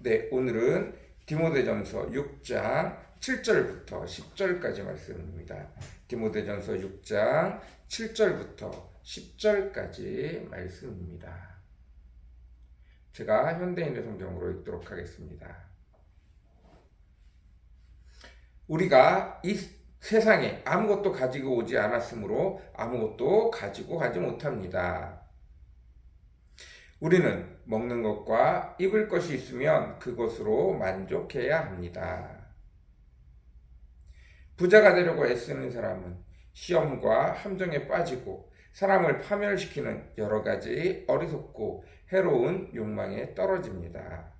네, 오늘은 디모데전서 6장 7절부터 10절까지 말씀입니다. 디모데전서 6장 7절부터 10절까지 말씀입니다. 제가 현대인의 성경으로 읽도록 하겠습니다. 우리가 이 세상에 아무것도 가지고 오지 않았으므로 아무것도 가지고 가지 못합니다. 우리는 먹는 것과 입을 것이 있으면 그것으로 만족해야 합니다. 부자가 되려고 애쓰는 사람은 시험과 함정에 빠지고 사람을 파멸시키는 여러 가지 어리석고 해로운 욕망에 떨어집니다.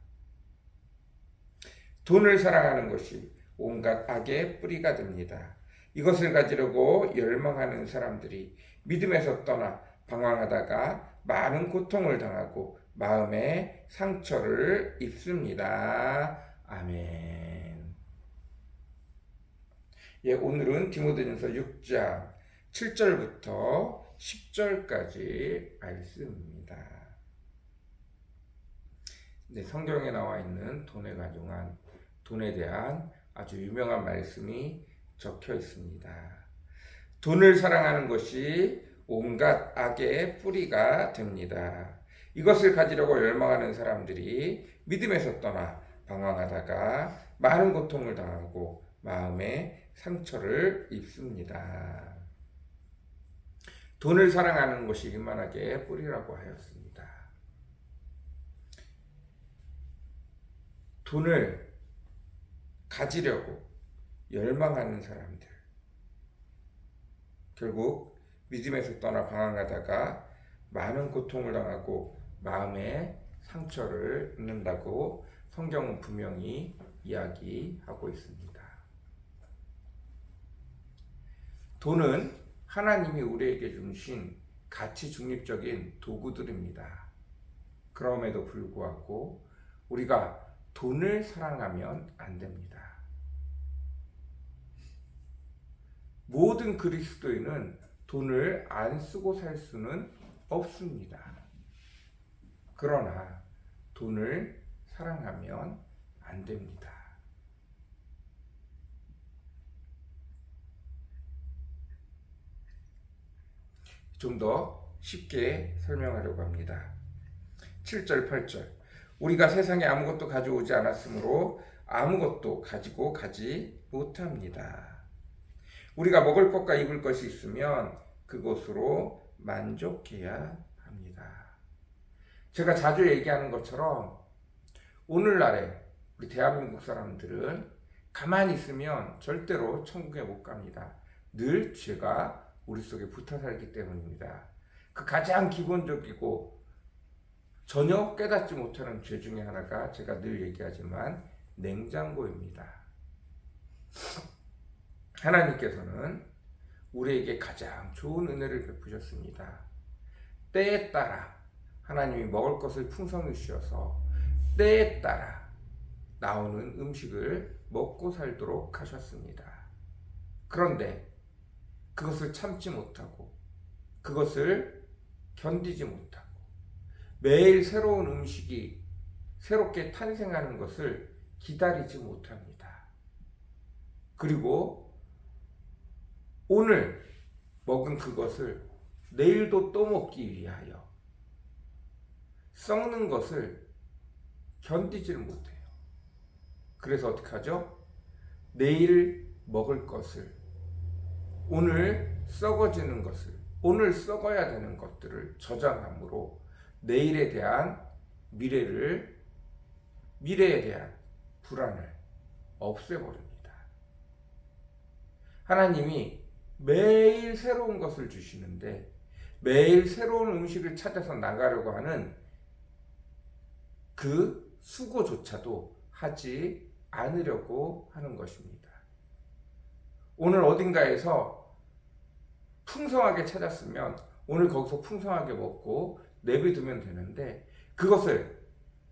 돈을 사랑하는 것이 온갖 악의 뿌리가 됩니다. 이것을 가지려고 열망하는 사람들이 믿음에서 떠나 방황하다가 많은 고통을 당하고 마음에 상처를 입습니다. 아멘. 예, 오늘은 디모데전서 6장 7절부터 10절까지 말씀입니다. 네, 성경에 나와 있는 돈에 관용한 돈에 대한 아주 유명한 말씀이 적혀 있습니다. 돈을 사랑하는 것이 온갖 악의 뿌리가 됩니다. 이것을 가지려고 열망하는 사람들이 믿음에서 떠나 방황하다가 많은 고통을 당하고 마음에 상처를 입습니다. 돈을 사랑하는 것이 이만하게 뿌리라고 하였습니다. 돈을 가지려고 열망하는 사람들. 결국 믿음에서 떠나 방황하다가 많은 고통을 당하고 마음에 상처를 입는다고 성경은 분명히 이야기하고 있습니다. 돈은 하나님이 우리에게 주신 가치 중립적인 도구들입니다. 그럼에도 불구하고 우리가 돈을 사랑하면 안 됩니다. 모든 그리스도인은 돈을 안 쓰고 살 수는 없습니다. 그러나 돈을 사랑하면 안 됩니다. 좀 더 쉽게 설명하려고 합니다. 7절, 8절. 우리가 세상에 아무것도 가져오지 않았으므로 아무것도 가지고 가지 못합니다. 우리가 먹을 것과 입을 것이 있으면 그것으로 만족해야 합니다. 제가 자주 얘기하는 것처럼 오늘날에 우리 대한민국 사람들은 가만히 있으면 절대로 천국에 못 갑니다. 늘 죄가 우리 속에 붙어 살기 때문입니다. 그 가장 기본적이고 전혀 깨닫지 못하는 죄 중에 하나가 제가 늘 얘기하지만 냉장고입니다. 하나님께서는 우리에게 가장 좋은 은혜를 베푸셨습니다. 때에 따라 하나님이 먹을 것을 풍성히 주셔서 때에 따라 나오는 음식을 먹고 살도록 하셨습니다. 그런데 그것을 참지 못하고 그것을 견디지 못하고 매일 새로운 음식이 새롭게 탄생하는 것을 기다리지 못합니다. 그리고 오늘 먹은 그것을 내일도 또 먹기 위하여 썩는 것을 견디지를 못해요. 그래서 어떻게 하죠? 내일 먹을 것을 오늘 썩어지는 것을 오늘 썩어야 되는 것들을 저장함으로 내일에 대한 미래를 미래에 대한 불안을 없애버립니다. 하나님이 매일 새로운 것을 주시는데 매일 새로운 음식을 찾아서 나가려고 하는 그 수고조차도 하지 않으려고 하는 것입니다. 오늘 어딘가에서 풍성하게 찾았으면 오늘 거기서 풍성하게 먹고 내비두면 되는데 그것을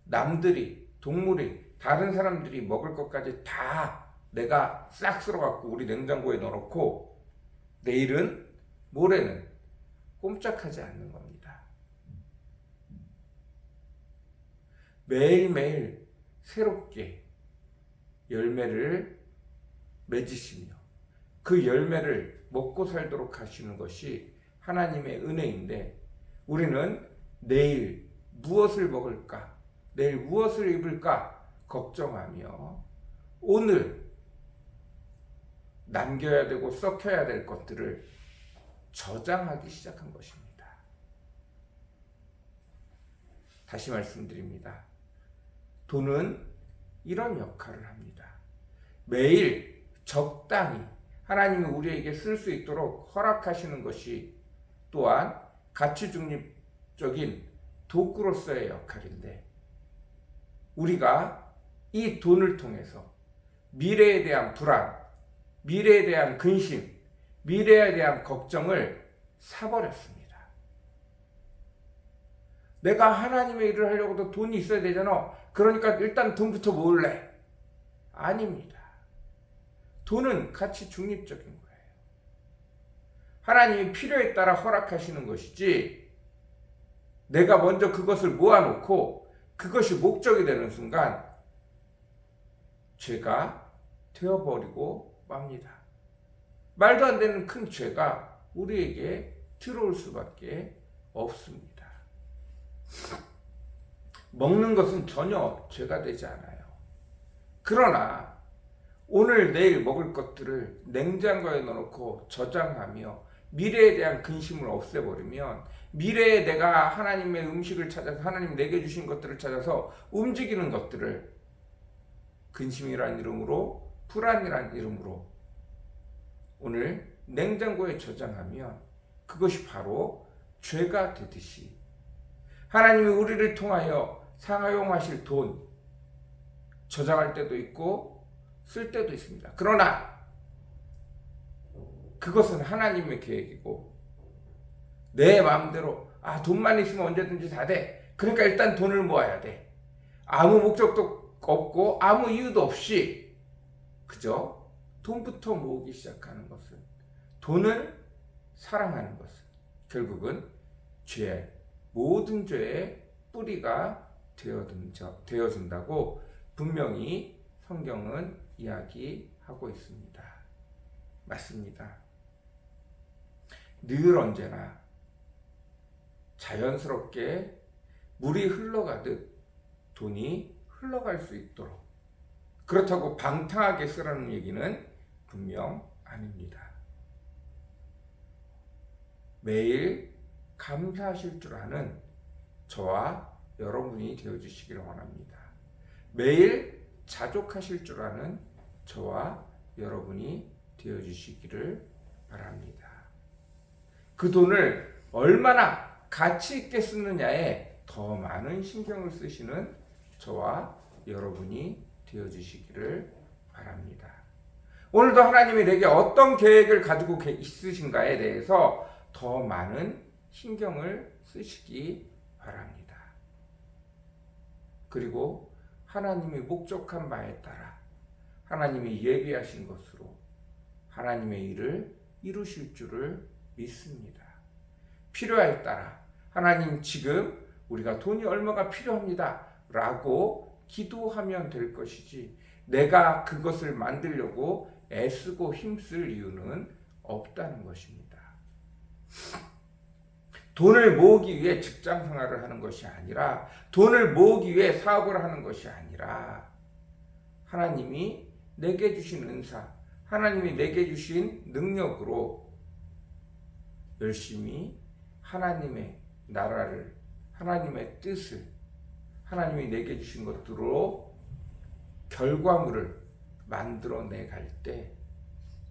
남들이 동물이 다른 사람들이 먹을 것까지 다 내가 싹 쓸어갖고 우리 냉장고에 넣어놓고 내일은 모레는 꼼짝하지 않는 겁니다. 매일매일 새롭게 열매를 맺으시며 그 열매를 먹고 살도록 하시는 것이 하나님의 은혜인데 우리는 내일 무엇을 먹을까? 내일 무엇을 입을까? 걱정하며 오늘 남겨야 되고 썩혀야 될 것들을 저장하기 시작한 것입니다. 다시 말씀드립니다. 돈은 이런 역할을 합니다. 매일 적당히 하나님이 우리에게 쓸 수 있도록 허락하시는 것이 또한 가치 중립적인 도구로서의 역할인데 우리가 이 돈을 통해서 미래에 대한 불안, 미래에 대한 근심, 미래에 대한 걱정을 사버렸습니다. 내가 하나님의 일을 하려고도 돈이 있어야 되잖아. 그러니까 일단 돈부터 모을래. 아닙니다. 돈은 가치 중립적인 거예요. 하나님이 필요에 따라 허락하시는 것이지, 내가 먼저 그것을 모아놓고 그것이 목적이 되는 순간, 죄가 되어버리고 맙니다. 말도 안 되는 큰 죄가 우리에게 들어올 수밖에 없습니다. 먹는 것은 전혀 죄가 되지 않아요. 그러나 오늘 내일 먹을 것들을 냉장고에 넣어놓고 저장하며 미래에 대한 근심을 없애버리면 미래에 내가 하나님의 음식을 찾아서 하나님 내게 주신 것들을 찾아서 움직이는 것들을 근심이란 이름으로 불안이란 이름으로 오늘 냉장고에 저장하면 그것이 바로 죄가 되듯이 하나님이 우리를 통하여 사용하실 돈 저장할 때도 있고 쓸 때도 있습니다. 그러나 그것은 하나님의 계획이고 내 마음대로 아 돈만 있으면 언제든지 다 돼. 그러니까 일단 돈을 모아야 돼. 아무 목적도 없고 아무 이유도 없이 그저 돈부터 모으기 시작하는 것은 돈을 사랑하는 것은 결국은 죄 모든 죄의 뿌리가 되어준다고 분명히 성경은 이야기하고 있습니다. 맞습니다. 늘 언제나 자연스럽게 물이 흘러가듯 돈이 흘러갈 수 있도록 그렇다고 방탕하게 쓰라는 얘기는 분명 아닙니다. 매일 감사하실 줄 아는 저와 여러분이 되어주시기를 원합니다. 매일 자족하실 줄 아는 저와 여러분이 되어주시기를 바랍니다. 그 돈을 얼마나 가치 있게 쓰느냐에 더 많은 신경을 쓰시는 저와 여러분이 되어 주시기를 바랍니다. 오늘도 하나님이 내게 어떤 계획을 가지고 있으신가에 대해서 더 많은 신경을 쓰시기 바랍니다. 그리고 하나님이 목적한 바에 따라 하나님이 예비하신 것으로 하나님의 일을 이루실 줄을 믿습니다. 필요에 따라 하나님 지금 우리가 돈이 얼마가 필요합니다. 라고 기도하면 될 것이지 내가 그것을 만들려고 애쓰고 힘쓸 이유는 없다는 것입니다. 돈을 모으기 위해 직장 생활을 하는 것이 아니라 돈을 모으기 위해 사업을 하는 것이 아니라 하나님이 내게 주신 은사, 하나님이 내게 주신 능력으로 열심히 하나님의 나라를, 하나님의 뜻을, 하나님이 내게 주신 것들로 결과물을 만들어내 갈 때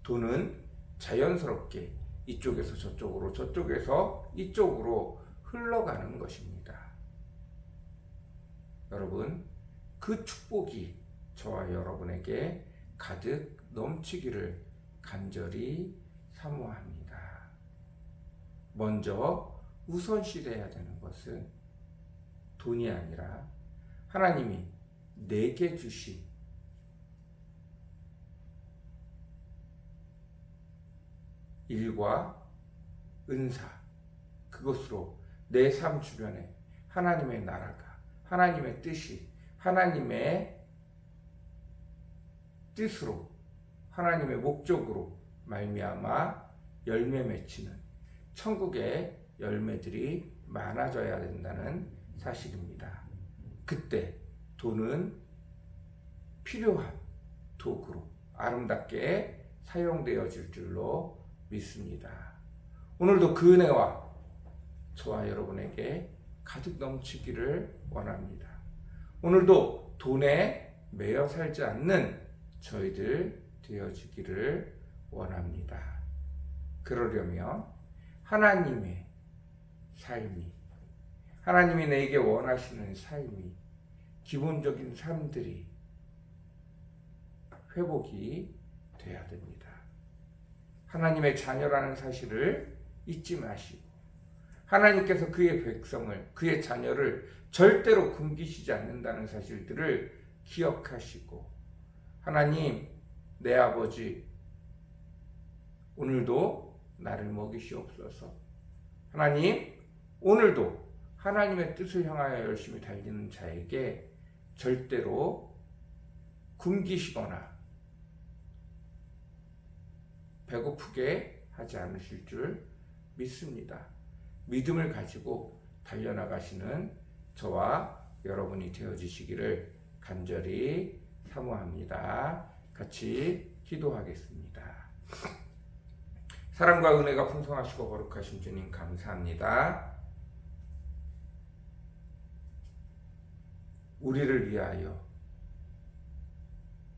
돈은 자연스럽게 이쪽에서 저쪽으로 저쪽에서 이쪽으로 흘러가는 것입니다. 여러분, 그 축복이 저와 여러분에게 가득 넘치기를 간절히 사모합니다. 먼저 우선시 돼야 되는 것은 돈이 아니라 하나님이 내게 주신 일과 은사 그것으로 내 삶 주변에 하나님의 나라가 하나님의 뜻이 하나님의 뜻으로 하나님의 목적으로 말미암아 열매 맺히는 천국의 열매들이 많아져야 된다는 사실입니다. 그때 돈은 필요한 도구로 아름답게 사용되어질 줄로 믿습니다. 오늘도 그 은혜와 저와 여러분에게 가득 넘치기를 원합니다. 오늘도 돈에 매여 살지 않는 저희들 되어지기를 원합니다. 그러려면 하나님의 삶이, 하나님이 내게 원하시는 삶이, 기본적인 삶들이 회복이 돼야 됩니다. 하나님의 자녀라는 사실을 잊지 마시고, 하나님께서 그의 백성을, 그의 자녀를 절대로 굶기시지 않는다는 사실들을 기억하시고, 하나님, 내 아버지, 오늘도 나를 먹이시옵소서. 하나님, 오늘도 하나님의 뜻을 향하여 열심히 달리는 자에게 절대로 굶기시거나 배고프게 하지 않으실 줄 믿습니다. 믿음을 가지고 달려나가시는 저와 여러분이 되어지시기를 간절히 사모합니다. 같이 기도하겠습니다. 사랑과 은혜가 풍성하시고 거룩하신 주님 감사합니다. 우리를 위하여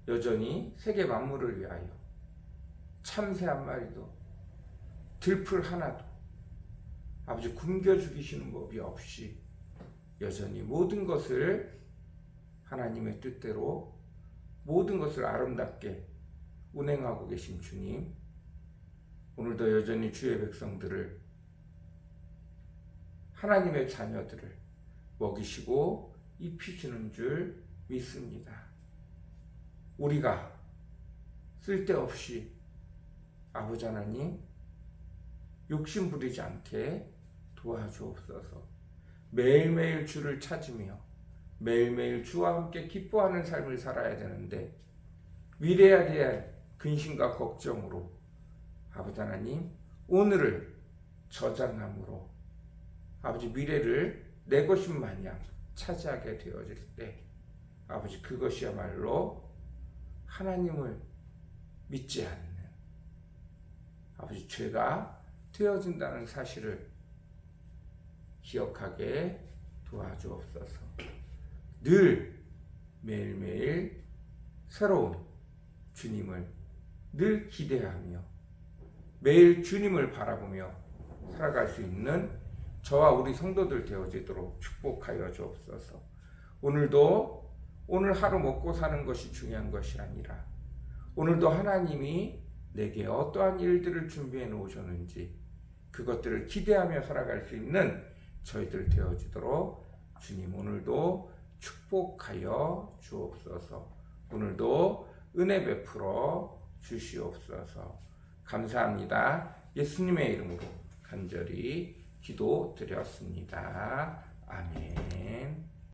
여전히 세계 만물을 위하여 참새 한 마리도 들풀 하나도 아버지 굶겨 죽이시는 법이 없이 여전히 모든 것을 하나님의 뜻대로 모든 것을 아름답게 운행하고 계신 주님 오늘도 여전히 주의 백성들을 하나님의 자녀들을 먹이시고 입히시는 줄 믿습니다. 우리가 쓸데없이 아버지 하나님 욕심 부리지 않게 도와주옵소서. 매일매일 주를 찾으며 매일매일 주와 함께 기뻐하는 삶을 살아야 되는데 미래에 대한 근심과 걱정으로 아버지 하나님 오늘을 저장함으로 아버지 미래를 내 것인 마냥 차지하게 되어질 때 아버지 그것이야말로 하나님을 믿지 않는 아버지 죄가 되어진다는 사실을 기억하게 도와주옵소서. 늘 매일매일 새로운 주님을 늘 기대하며 매일 주님을 바라보며 살아갈 수 있는 저와 우리 성도들 되어지도록 축복하여 주옵소서. 오늘도 오늘 하루 먹고 사는 것이 중요한 것이 아니라 오늘도 하나님이 내게 어떠한 일들을 준비해 놓으셨는지 그것들을 기대하며 살아갈 수 있는 저희들 되어지도록 주님 오늘도 축복하여 주옵소서. 오늘도 은혜 베풀어 주시옵소서. 감사합니다. 예수님의 이름으로 간절히 기도 드렸습니다. 아멘.